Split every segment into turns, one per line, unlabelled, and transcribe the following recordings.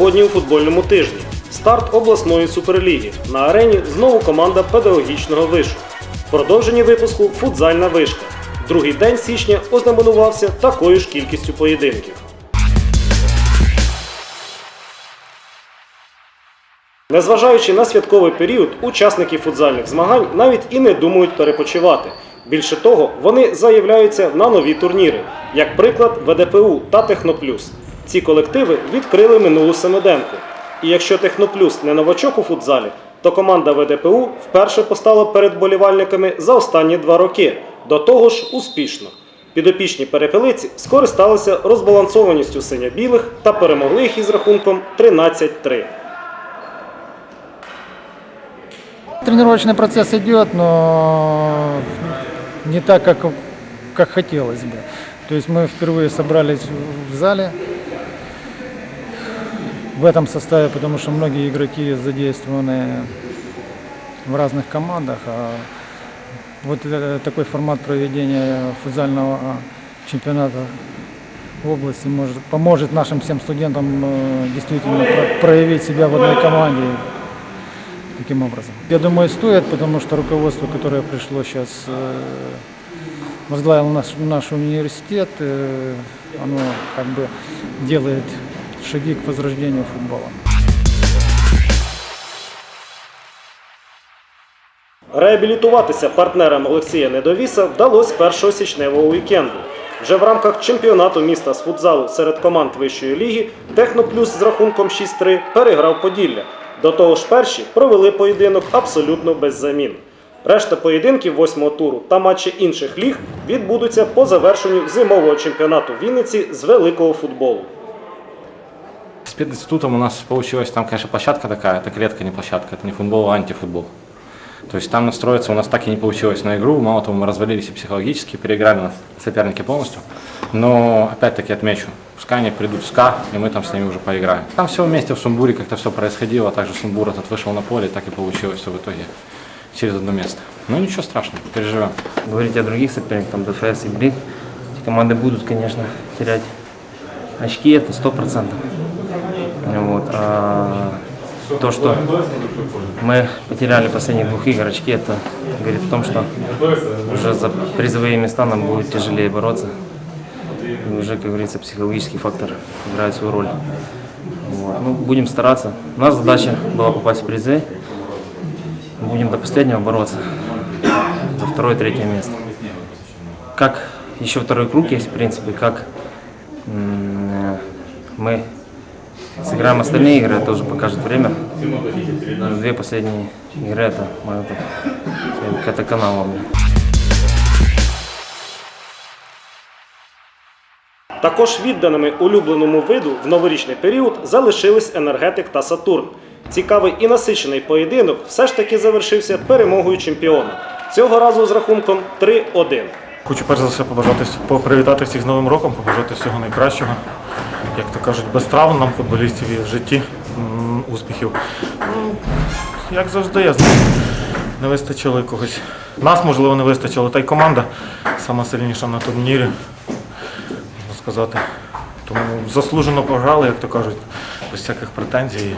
Сьогодні у футбольному тижні. Старт обласної суперліги. На арені знову команда педагогічного вишу. В продовженні випуску футзальна вишка. Другий день січня ознаменувався такою ж кількістю поєдинків. Незважаючи на святковий період, учасники футзальних змагань навіть і не думають перепочивати. Більше того, вони заявляються на нові турніри, як приклад ВДПУ та Техноплюс. Ці колективи відкрили минулу семиденку. І якщо Техноплюс не новачок у футзалі, то команда ВДПУ вперше постала перед болівальниками за останні два роки. До того ж, успішно. Підопічні перепелиці скористалися розбалансованістю синьо-білих та перемогли їх із рахунком 13-3.
Тренировочный процесс идет, но не так, как, как хотелось бы. То есть мы впервые собрались в зале в этом составе, потому что многие игроки задействованы в разных командах. А вот э, такой формат проведения футзального чемпионата в области может, поможет нашим всем студентам э, действительно про- проявить себя в одной команде таким образом. Я думаю, стоит, потому что руководство, которое пришло сейчас, возглавил наш, наш университет, э, оно как бы делает шаги к возрождению футбола.
Реабілітуватися партнерам Олексія Недовіса вдалося 1 січневого вікенду. Вже в рамках чемпіонату міста з футзалу серед команд вищої ліги Техноплюс з рахунком 6-3 переграв Поділля. До того ж, перші провели поєдинок абсолютно без замін. Решта поєдинків восьмого туру та матчі інших ліг відбудуться по завершенню зимового чемпіонату Вінниці з великого футболу.
С пединститутом у нас получилась, там, конечно, площадка такая, это клетка, не площадка, это не футбол, а антифутбол. То есть там настроиться у нас так и не получилось на игру, мало того, мы развалились и психологически, переиграли нас соперники полностью. Но, опять-таки, отмечу, пускай они придут в СКА, и мы там с ними уже поиграем. Там все вместе в Сумбуре как-то все происходило, а также Сумбур этот вышел на поле, так и получилось все в итоге через одно место. Ну ничего страшного, переживем.
Говорить о других соперниках, там ДФС и Блик, эти команды будут, конечно, терять очки, это сто процентов. Вот. А то, что мы потеряли последних двух игр очки, это говорит о том, что уже за призовые места нам будет тяжелее бороться. И уже, как говорится, психологический фактор играет свою роль. Вот. Ну, будем стараться. У нас задача была попасть в призы. Будем до последнего бороться за второе-третье место. Как еще второй круг есть, в принципе, как м, мы сыграем остальные игры, это уже покажет время. Но Две последние игры это мое так, скажем, это канал у меня.
Також відданими улюбленому виду в новорічний період залишились енергетик та Сатурн. Цікавий і насичений поєдинок все ж таки завершився перемогою чемпіона. Цього разу з рахунком 3-1.
Хочу перш за все побажати привітати всіх з Новим роком, побажати всього найкращого. Як то кажуть, без травм нам, футболістів і в житті успіхів. Ну, як завжди, я знаю, не вистачило якогось. Нас, можливо, не вистачило, та й команда сама сильніша на турнірі, можна сказати. Тому заслужено програли, як то кажуть, без всяких претензій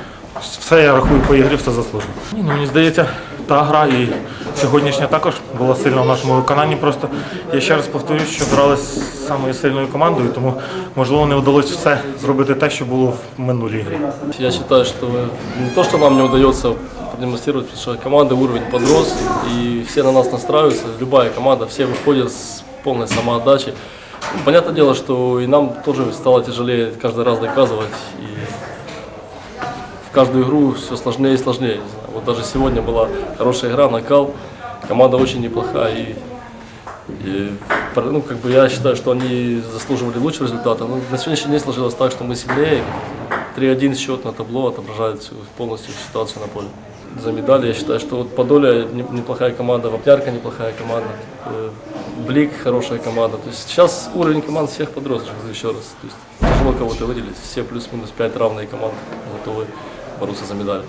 Все я рахую по ігрі, все заслужено. Ні, ну, мені здається, та гра і сьогоднішня також була сильна в нашому виконанні. Просто я ще раз повторюю, що грали з самою сильною командою, тому можливо не вдалося все зробити те, що було в минулій грі.
Я считаю, что не то, что нам не удается продемонстрировать, потому что команды уровень подрос, и все на нас настраиваются, любая команда, все выходят с полной самоотдачей. Ну, Понятное дело, что и нам тоже стало тяжелее каждый раз доказывать, и в каждую игру все сложнее и сложнее. Вот даже сегодня была хорошая игра, накал, команда очень неплохая, и и, ну, как бы я считаю, что они заслуживали лучшего результата. Но на сегодняшний день сложилось так, что мы сильнее. 3-1 счет на табло отображает полностью ситуацию на поле. За медали я считаю, что вот Подолье не- неплохая команда, Вапнярка неплохая команда, э, Блик хорошая команда. То есть сейчас уровень команд всех подрос, еще раз. То есть тяжело кого-то выделить. Все плюс-минус 5 равные команды готовы бороться за медали.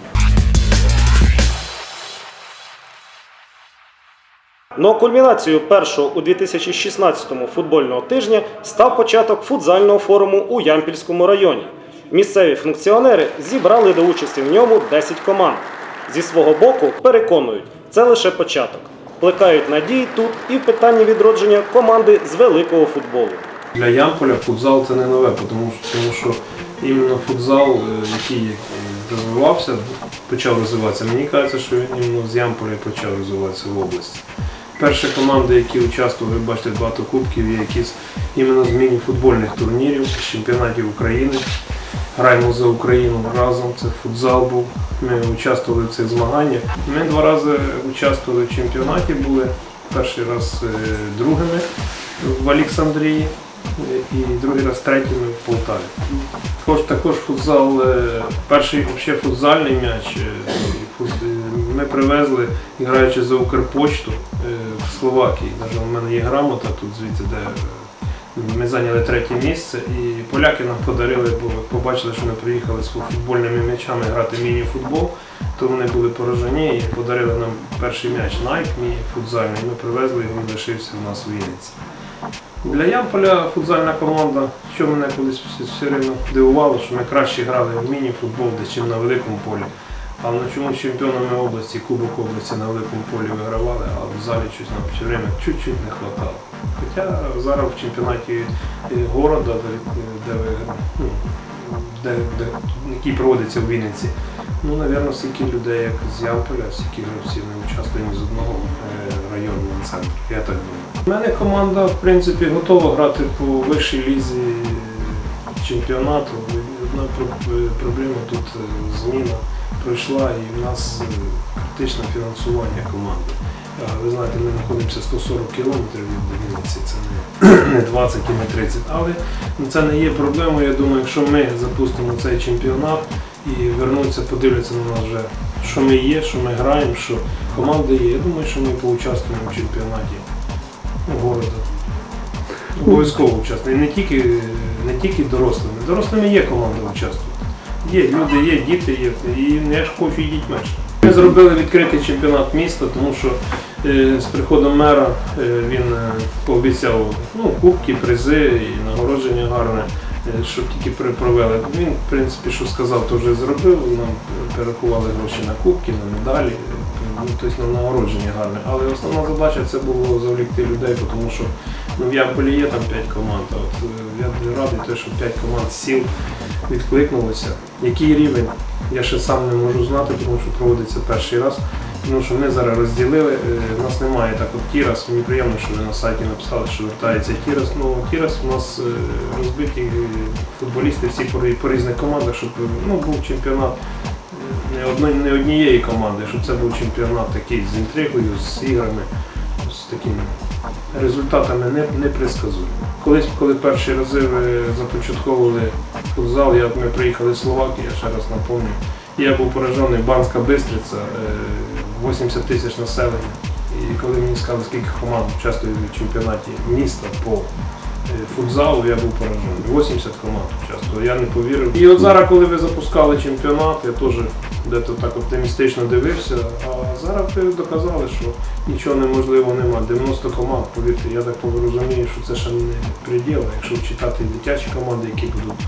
Ну а кульмінацією першого у 2016-му футбольного тижня став початок футзального форуму у Ямпільському районі. Місцеві функціонери зібрали до участі в ньому 10 команд. Зі свого боку переконують, це лише початок. Плекають надії тут і в питанні відродження команди з великого футболу.
Для Ямполя футзал це не нове, тому що, тому що іменно футзал, е, який е, розвивався, почав розвиватися. Мені кажеться, що він іменно з Ямполя почав розвиватися в області. Перші команди, які участвували, ви бачите, багато кубків, є якісь іменно з міні-футбольних турнірів, чемпіонатів України. Граємо за Україну разом, це футзал був. Ми участвували в цих змаганнях. Ми два рази участвували в чемпіонаті, були перший раз е, другими в Олександрії і другий раз третіми в Полтаві. Також, також футзал, е, перший взагалі футзальний м'яч е, е, ми привезли, граючи за Укрпочту в Словакії. Навіть у мене є грамота тут звідси, де ми зайняли третє місце, і поляки нам подарили, бо побачили, що ми приїхали з футбольними м'ячами грати міні-футбол, то вони були поражені і подарили нам перший м'яч Nike, мій футзальний. Ми привезли його, він лишився у нас в Вінниці. Для Ямполя футзальна команда, що мене колись все- рівно дивувало, що ми краще грали в міні-футбол, десь чим на великому полі. А на чомусь чемпіонами області, Кубок області на великому полі вигравали, а в залі щось нам все время чуть-чуть не вистачало. Хоча зараз в чемпіонаті е, города, де, ну, де, де, який проводиться в Вінниці, ну, напевно, стільки людей, як з Ямполя, стільки гравців не участвує ні з одного районного центру. Я так думаю. У мене команда, в принципі, готова грати по вищій лізі чемпіонату. Одна проблема тут е, зміна пройшла і в нас е, критичне фінансування команди. Ви знаєте, ми знаходимося 140 кілометрів від Вінниці, це не, не 20 і не 30. Але ну, це не є проблемою. Я думаю, якщо ми запустимо цей чемпіонат і вернуться, подивляться на нас вже, що ми є, що ми граємо, що команда є. Я думаю, що ми поучаствуємо в чемпіонаті города. Обов'язково участвуємо. Не тільки, не тільки дорослими. Дорослими є команда участвувати. Є люди, є діти, є. І я ж хочу і дітьми. Ми зробили відкритий чемпіонат міста, тому що е, з приходом мера е, він е, пообіцяв ну, кубки, призи і нагородження гарне, щоб тільки провели. Він, в принципі, що сказав, то вже зробив. Нам перерахували гроші на кубки, на медалі, ну, тобто на нагородження гарне. Але основна задача це було завлікти людей, тому що ну, в Ямполі є там 5 команд. А от е, я радий, те, що 5 команд сіл відкликнулося. Який рівень? Я ще сам не можу знати, тому що проводиться перший раз. Тому що ми зараз розділили, е, у нас немає так от Тірас. Мені приємно, що ви на сайті написали, що вертається Тірас. Ну Тірас у нас е, розбиті е, футболісти всі по, різних командах, щоб е, ну, був чемпіонат е, не, однієї команди, щоб це був чемпіонат такий з інтригою, з іграми, з такими результатами не, не предсказуємо. Колись, коли перші рази започатковували футзал, я, ми приїхали з Словакії, я ще раз напомню. Я був поражений Банська Бистриця, е, 80 тисяч населення. І коли мені сказали, скільки команд участвує в чемпіонаті міста по е, футзалу, я був поражений. 80 команд участвувало, я не повірив. І от зараз, коли ви запускали чемпіонат, я теж дето так оптимістично дивився. А зараз ви доказали, що нічого неможливого нема. 90 команд, повірте, я так розумію, що це ще не приділ, якщо читати дитячі команди, які будуть.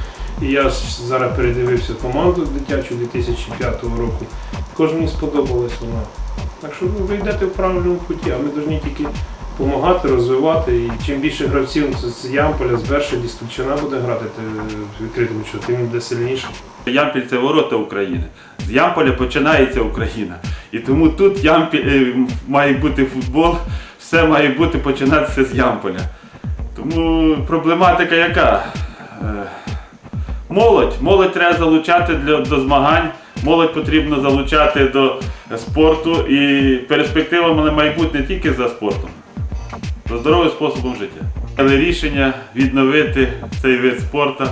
І я зараз передивився команду дитячу 2005 року. Також мені сподобалась вона. Так що ну, ви йдете в правильному путі, а ми повинні тільки допомагати, розвивати. І чим більше гравців з- Ямполя, з Бершаді, з буде грати в відкритому чого, тим буде сильніше.
Ямпіль це ворота України. З Ямполя починається Україна. І тому тут Ямпіль, е, має бути футбол, все має бути починатися з Ямполя. Тому проблематика яка? Е, Молодь. Молодь треба залучати для, до змагань, молодь потрібно залучати до спорту і перспектива на майбутнє не тільки за спортом, за здоровим способом життя. Але рішення відновити цей вид спорту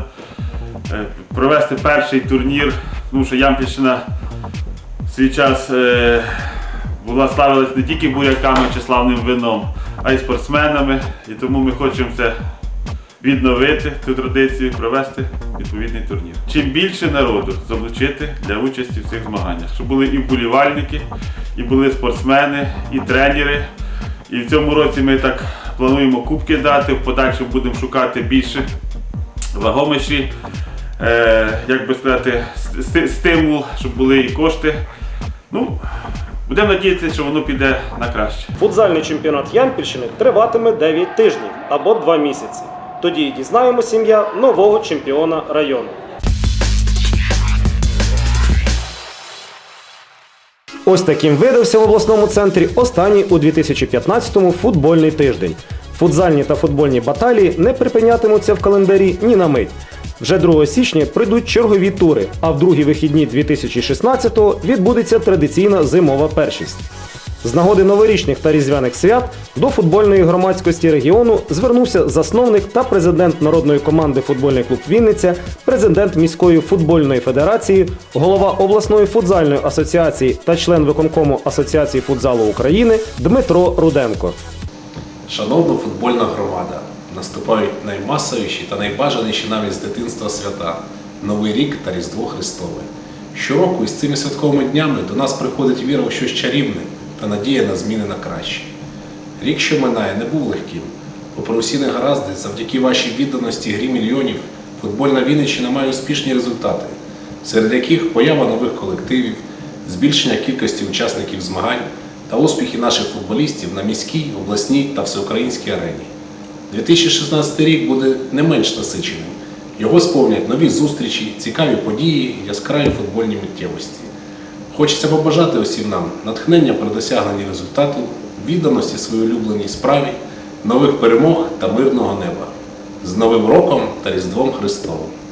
е, провести перший турнір, тому що Ямпільщина в свій час е, була славилась не тільки буряками чи славним вином, а й спортсменами. І тому ми хочемо це відновити цю традицію, провести відповідний турнір. Чим більше народу залучити для участі в цих змаганнях, щоб були і вболівальники, і були спортсмени, і тренери. І в цьому році ми так плануємо кубки дати, в подальшому будемо шукати більше вагоміші е, як би сказати, стимул, щоб були і кошти. Ну, будемо надіятися, що воно піде на краще.
Футзальний чемпіонат Ямпільщини триватиме 9 тижнів або 2 місяці. Тоді дізнаємося ім'я нового чемпіона району. Ось таким видався в обласному центрі останній у 2015-му футбольний тиждень. Футзальні та футбольні баталії не припинятимуться в календарі ні на мить. Вже 2 січня прийдуть чергові тури, а в другі вихідні 2016-го відбудеться традиційна зимова першість. З нагоди новорічних та різдвяних свят до футбольної громадськості регіону звернувся засновник та президент народної команди Футбольний клуб Вінниця, президент міської футбольної федерації, голова обласної футзальної асоціації та член виконкому Асоціації футзалу України Дмитро Руденко.
Шановна футбольна громада, наступають наймасовіші та найбажаніші навіть з дитинства свята Новий рік та Різдво Христове. Щороку із цими святковими днями до нас приходить віра у щось чарівне та надія на зміни на краще. Рік, що минає, не був легким. Попри усі негаразди, завдяки вашій відданості грі мільйонів, футбольна Вінниччина має успішні результати, серед яких поява нових колективів, збільшення кількості учасників змагань та успіхи наших футболістів на міській, обласній та всеукраїнській арені. 2016 рік буде не менш насиченим. Його сповнять нові зустрічі, цікаві події, яскраві футбольні миттєвості. Хочеться побажати усім нам натхнення при досягненні результату, відданості своїй улюбленій справі, нових перемог та мирного неба. З Новим роком та Різдвом Христовим!